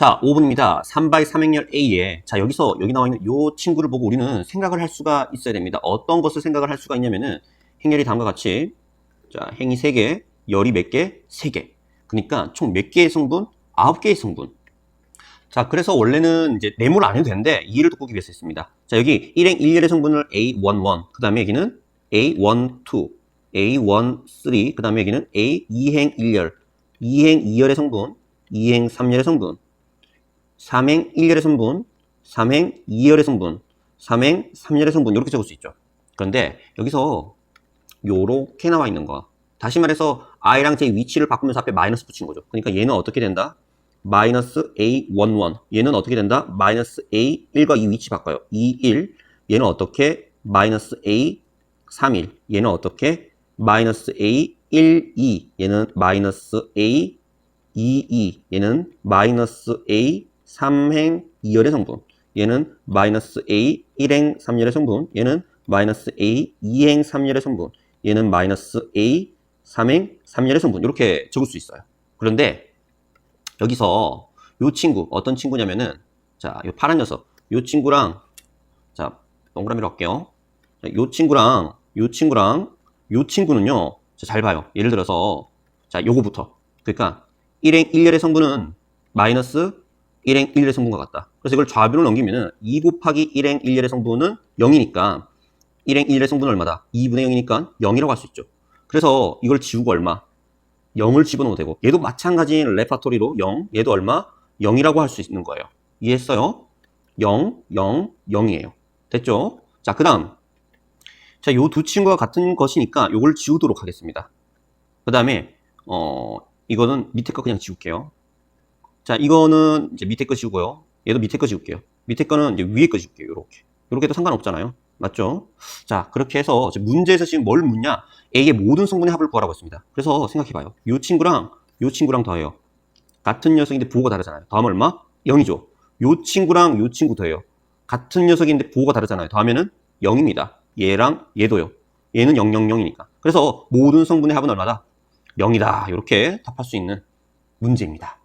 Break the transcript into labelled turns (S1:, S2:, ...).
S1: 자, 5분입니다. 3바이 3행렬 A에 자, 여기서 여기 나와 있는 요 친구를 보고 우리는 생각을 할 수가 있어야 됩니다. 어떤 것을 생각을 할 수가 있냐면은 행렬이 다음과 같이 자, 행이 3개, 열이 몇 개? 3개. 그러니까 총 몇 개의 성분? 9개의 성분. 자, 그래서 원래는 이제 네모를 안 해도 되는데 이해를 돕기 위해서 했습니다. 자, 여기 1행 1열의 성분을 A11, 그 다음에 여기는 A12, A13, 그 다음에 여기는 A2행 1열, 2행 2열의 성분, 2행 3열의 성분, 3행 1열의 성분, 3행 2열의 성분, 3행 3열의 성분 이렇게 적을 수 있죠. 그런데 여기서 요렇게 나와 있는 거. 다시 말해서 i랑 j 위치를 바꾸면서 앞에 마이너스 붙인 거죠. 그러니까 얘는 어떻게 된다? 마이너스 a11. 얘는 어떻게 된다? 마이너스 a1과 이 위치 바꿔요. 21. 얘는 어떻게? 마이너스 a31. 얘는 어떻게? 마이너스 a12. 얘는 마이너스 a22. 얘는 마이너스 a3행 2열의 성분. 얘는 마이너스 a1행 3열의 성분. 얘는 마이너스 a2행 3열의 성분. 얘는 마이너스 a 3행 3열의 성분. 이렇게 적을 수 있어요. 그런데 여기서 요 친구 어떤 친구냐면은 자, 요 파란 녀석. 요 친구랑 자, 동그라미로 할게요. 자, 요 친구랑 요 친구랑 요 친구는요. 자, 잘 봐요. 예를 들어서 자, 요거부터. 그러니까 1행 1열의 성분은 마이너스 1행 1열의 성분과 같다. 그래서 이걸 좌변으로 넘기면은 2 곱하기 1행 1열의 성분은 0이니까 1행 1열의 성분은 얼마다? 2분의 0이니까 0이라고 할 수 있죠. 그래서 이걸 지우고 얼마? 0을 집어넣어도 되고 얘도 마찬가지인 레파토리로 0, 얘도 얼마? 0이라고 할 수 있는 거예요. 이해했어요? 0, 0, 0이에요. 됐죠? 자, 그 다음. 자, 요 두 친구가 같은 것이니까 요걸 지우도록 하겠습니다. 그 다음에, 어, 이거는 밑에 거 그냥 지울게요. 자, 이거는 이제 밑에 거 지우고요. 얘도 밑에 거 지울게요. 밑에 거는 이제 위에 거 지울게요. 요렇게 해도 상관없잖아요. 맞죠? 자, 그렇게 해서 문제에서 지금 뭘 묻냐? A의 모든 성분의 합을 구하라고 했습니다. 그래서 생각해봐요. 요 친구랑 요 친구랑 더해요. 같은 녀석인데 부호가 다르잖아요. 더하면 얼마? 0이죠. 요 친구랑 요 친구 더해요. 같은 녀석인데 부호가 다르잖아요. 더하면은 0입니다. 얘랑 얘도요. 얘는 0, 0, 0이니까. 그래서 모든 성분의 합은 얼마다? 0이다. 이렇게 답할 수 있는 문제입니다.